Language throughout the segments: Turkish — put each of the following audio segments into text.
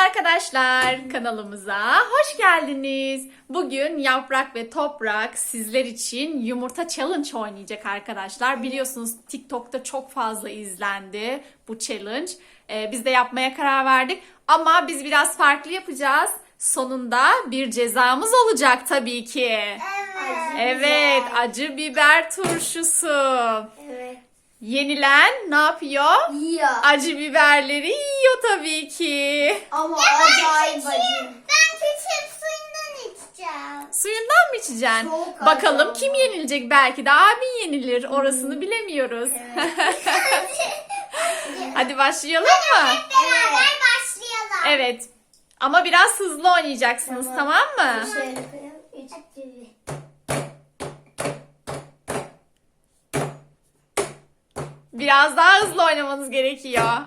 arkadaşlar kanalımıza hoş geldiniz. Bugün Yaprak ve Toprak sizler için yumurta challenge oynayacak arkadaşlar. Biliyorsunuz TikTok'ta çok fazla izlendi bu challenge. Ee, biz de yapmaya karar verdik ama biz biraz farklı yapacağız. Sonunda bir cezamız olacak tabii ki. Evet. Evet, acı biber turşusu. Evet. Yenilen ne yapıyor? Yiyor. Acı biberleri yiyor tabii ki. Ama acayip acı. Ben küçük suyundan içeceğim. Suyundan mı içeceksin? Çok Bakalım acı kim yenilecek? Belki de abin yenilir. Orasını bilemiyoruz. Hadi başlayalım mı? Beraber başlayalım. Evet. Ama biraz hızlı oynayacaksınız tamam, mı? Şöyle. Üç, Biraz daha hızlı oynamanız gerekiyor.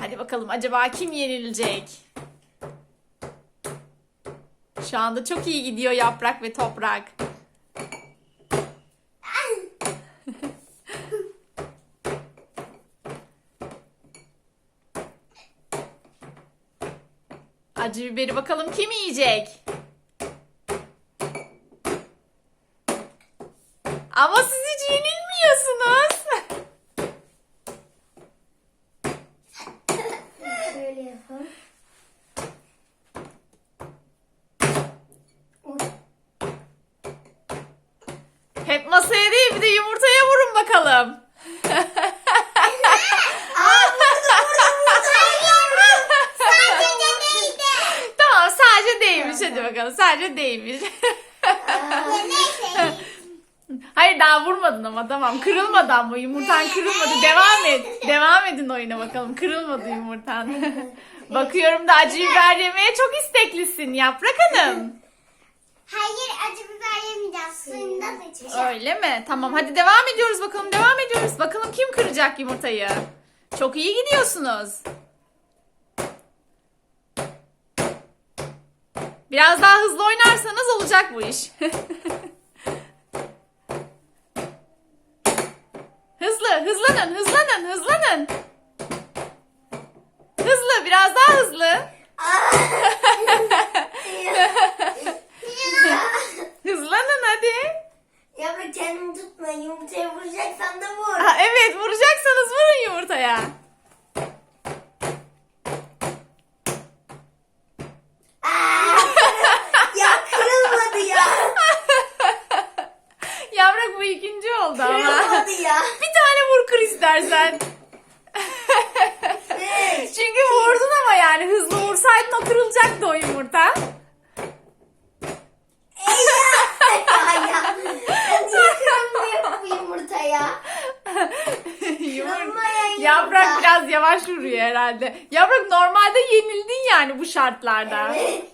Hadi bakalım acaba kim yenilecek? Şu anda çok iyi gidiyor yaprak ve toprak. Acı biberi bakalım kim yiyecek? Ama siz hiç yenilmiyorsunuz. Oy. Hep masaya değil bir de yumurtaya vurun bakalım. Sadece tamam sadece değmiş hadi bakalım sadece değmiş. Neyse. Hayır daha vurmadın ama tamam kırılmadı ama yumurtan kırılmadı devam et. Devam edin oyuna bakalım kırılmadı yumurtan. Bakıyorum da acı biber yemeye çok isteklisin Yaprak Hanım. Hayır acı biber yemeyeceğiz. Suyundan içeceğim. Öyle mi? Tamam hadi devam ediyoruz bakalım devam ediyoruz. Bakalım kim kıracak yumurtayı? Çok iyi gidiyorsunuz. Biraz daha hızlı oynarsanız olacak bu iş. hızlı, hızlanın, hızlanın. Hızlı, biraz daha hızlı. Hızlanın hadi. Yavrum kendini tutma. Yumurtaya vuracaksan da vur. Ha, evet vuracaksanız vurun yumurtaya. ya kırılmadı ya. Yavrak bu ikinci oldu ama. Kırılmadı ya. Bir tane vur kır istersen. Çünkü vurdun ama yani hızlı vursaydın o kırılacaktı o yumurta. Yaprak biraz yavaş vuruyor herhalde. Yaprak normalde yenildin yani bu şartlarda. Evet.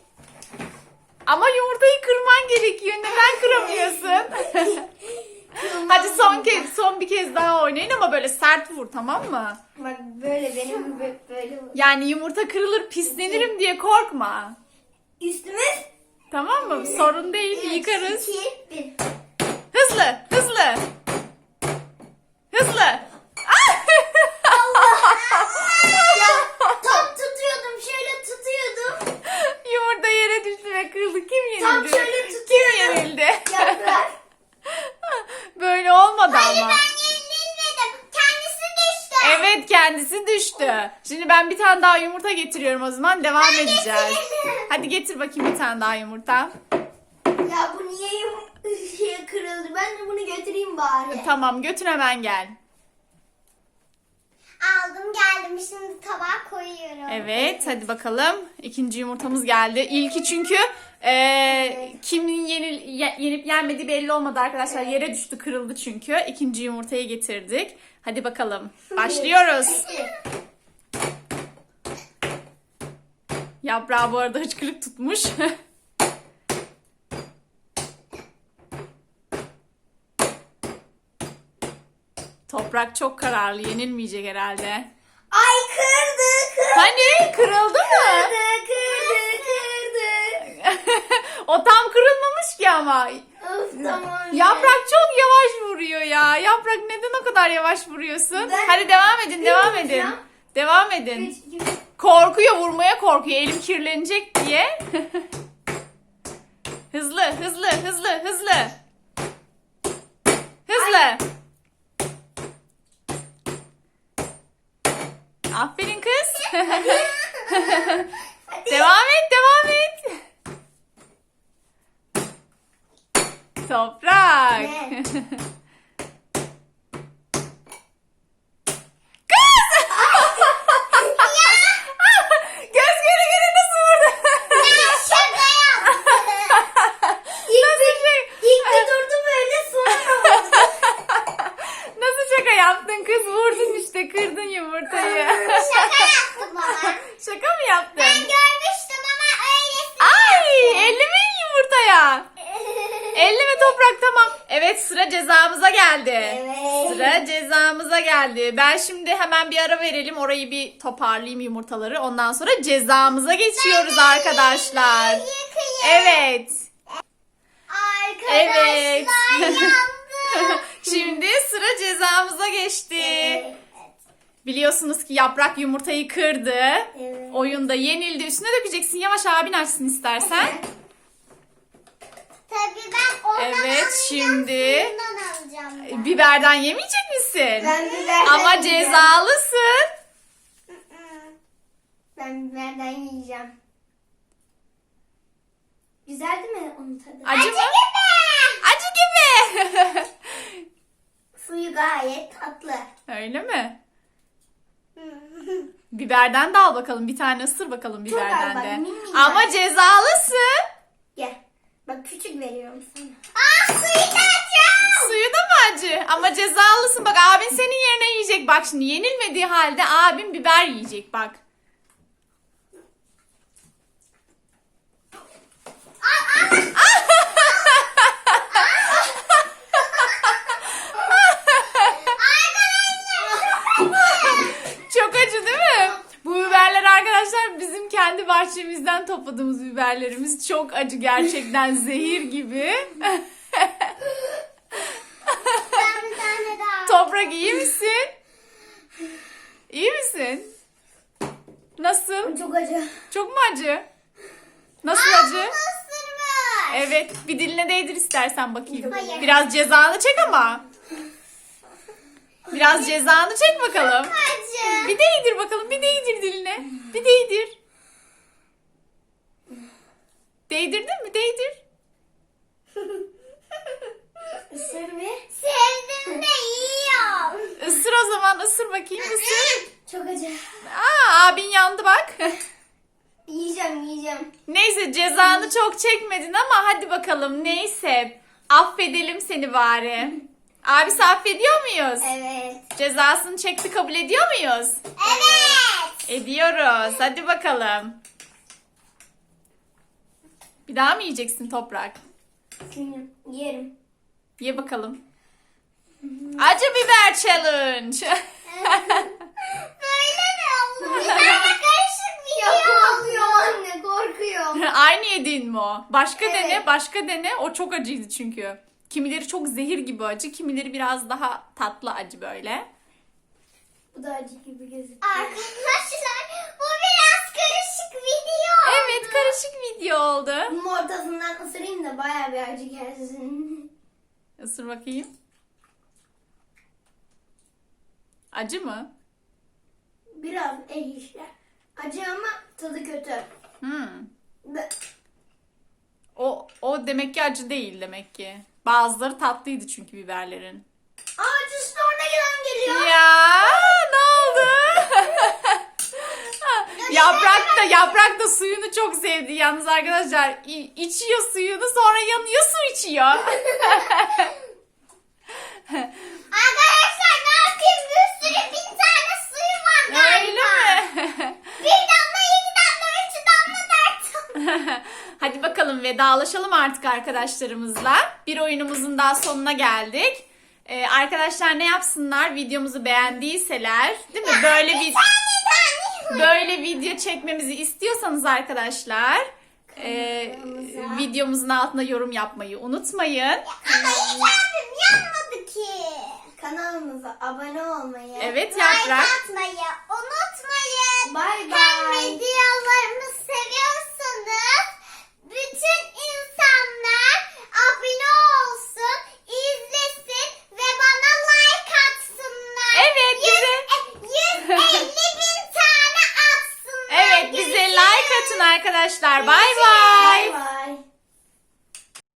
Ama yumurtayı kırman gerekiyor. Neden kıramıyorsun? Hadi son kez, son bir kez daha oynayın ama böyle sert vur tamam mı? Bak böyle benim gibi böyle vur. Yani yumurta kırılır pislenirim diye korkma. Üstümüz Tamam mı? Sorun değil yıkarız. 2, 1. Hızlı, hızlı. Hızlı. Ya top tutuyordum şöyle tutuyordum. Yumurta yere düştü ve kırıldı. Kim yenildi? Tam şöyle Kim tutuyorum. yenildi? Yaprak. Böyle olmadı Hayır ama. ben yenilmedim. Kendisi düştü. Evet düştü. Şimdi ben bir tane daha yumurta getiriyorum o zaman. Devam edeceğiz. getiririm. Hadi getir bakayım bir tane daha yumurta. Ya bu niye şey kırıldı? Ben de bunu götüreyim bari. Tamam götür hemen gel. Aldım geldim. Şimdi tabağa koyuyorum. Evet hadi bakalım. İkinci yumurtamız geldi. İlki çünkü eee, kimin yenil, ye- yenip yenmediği belli olmadı arkadaşlar. Yere düştü kırıldı çünkü. İkinci yumurtayı getirdik. Hadi bakalım. Başlıyoruz. Yaprağı bu arada hıçkırık tutmuş. Toprak çok kararlı. Yenilmeyecek herhalde. Ay kırdı kırdı Hani kırıldı mı? kırdı kırdı. o tam kırılmamış ki ama. Of tamam. Yaprak çok yavaş vuruyor ya. Yaprak neden o kadar yavaş vuruyorsun? Ben- Hadi devam edin, devam edin. Devam edin. Üç, iki. Korkuyor, vurmaya korkuyor. Elim kirlenecek diye. hızlı, hızlı, hızlı, hızlı. Hızlı. Aferin kız. devam et, devam et. Toprak. Ne? Göz göre göre nasıl vurdu? Şaka yaptım. İlk bir, ilk bir durdu böyle sonra oldu. Nasıl şaka yaptın kız? Vurdun işte, kırdın yumurtayı. Şaka yaptım baba. şaka mı yaptın? Ben görmüştüm ama öylesi. Ay, elleme yumurtaya. Elleme toprak tamam. Evet sıra cezamıza geldi. Evet. Sıra cezamıza geldi. Ben şimdi hemen bir ara verelim. Orayı bir toparlayayım yumurtaları. Ondan sonra cezamıza geçiyoruz arkadaşlar. Yıkayım. Evet. Arkadaşlar Evet. yandım. Şimdi sıra cezamıza geçti. Biliyorsunuz ki yaprak yumurtayı kırdı. Evet. Oyunda yenildi. Üstüne dökeceksin. Yavaş abin açsın istersen. Tabii ben ondan Evet, şimdi- alacağım ben. Biberden yemeyecek misin? Ben biberden Ama yiyeceğim. cezalısın. Ben biberden yiyeceğim. Güzel değil mi onun tadı? Acı mı? Acı gibi. Suyu gayet tatlı. Öyle mi? Biberden de al bakalım. Bir tane ısır bakalım biberden de. Ama cezalısın. Bak küçük veriyorum sana. Ah suyu da açacağım. Suyu da mı acı? Ama cezalısın. Bak abin senin yerine yiyecek. Bak şimdi yenilmediği halde abin biber yiyecek bak. Çok acı değil mi? Bu biberler arkadaşlar bizim kendi bahçemizden topladığımız biberlerimiz. Çok acı gerçekten zehir gibi. Ben bir tane daha. Toprak iyi misin? İyi misin? Nasıl? Çok acı. Çok mu acı? Nasıl acı? Isırmış. Evet, bir diline değdir istersen bakayım. Hayır. Biraz cezanı çek ama. Biraz cezanı çek bakalım. Acı. Bir değdir bakalım, bir değdir diline. Bir değdir. Değdirdin mi? Değdir. Isır bir. Sevdim de yiyorum. Isır o zaman, ısır bakayım, ısır. Çok acı. Aa, abin yandı bak. Yiyeceğim yiyeceğim. Neyse cezanı çok çekmedin ama hadi bakalım neyse. Affedelim seni bari. Abisi affediyor muyuz? Evet. Cezasını çekti kabul ediyor muyuz? Evet. Ediyoruz. Hadi bakalım. Bir daha mı yiyeceksin toprak? Yerim. Ye bakalım. Acı biber challenge. Böyle mi olur? Bir tane karışık bir Ya şey oldu. anne korkuyorum. Aynı yediğin mi o? Başka Evet. dene, başka dene. O çok acıydı çünkü. Kimileri çok zehir gibi acı, kimileri biraz daha tatlı acı böyle. Bu da acı gibi gözüküyor. Arkadaşlar bu biraz karışık video. Evet, karışık video oldu. Bunun ortasından ısırayım da bayağı bir acı gelsin. Isır bakayım. Acı mı? Biraz el işler. Acı ama tadı kötü. Hmm. Be- O, o demek ki acı değil demek ki. Bazıları tatlıydı çünkü biberlerin. Acısı da oradan geliyor. Ya ne oldu? Yaprak da yaprak da suyunu çok sevdi yalnız arkadaşlar. İ- içiyor suyunu sonra yanıyor su içiyor. Arkadaşlar ne yapayım bir sürü bin tane suyu var galiba. Öyle mi? Bir damla, iki damla, üç damla, dört damla. Hadi bakalım vedalaşalım artık arkadaşlarımızla. Bir oyunumuzun daha sonuna geldik. Ee, arkadaşlar ne yapsınlar? Videomuzu beğendiyseler, değil mi? Böyle bir Bir tane tane. Böyle video çekmemizi istiyorsanız arkadaşlar Kanalımıza. videomuzun altına yorum yapmayı unutmayın. Ama hiç abim yanmadı ki. Kanalımıza abone olmayı. Evet Like Yaprak. atmayı unutmayın. Bay Hem bay. videolarımı seviyorsanız arkadaşlar. Bay.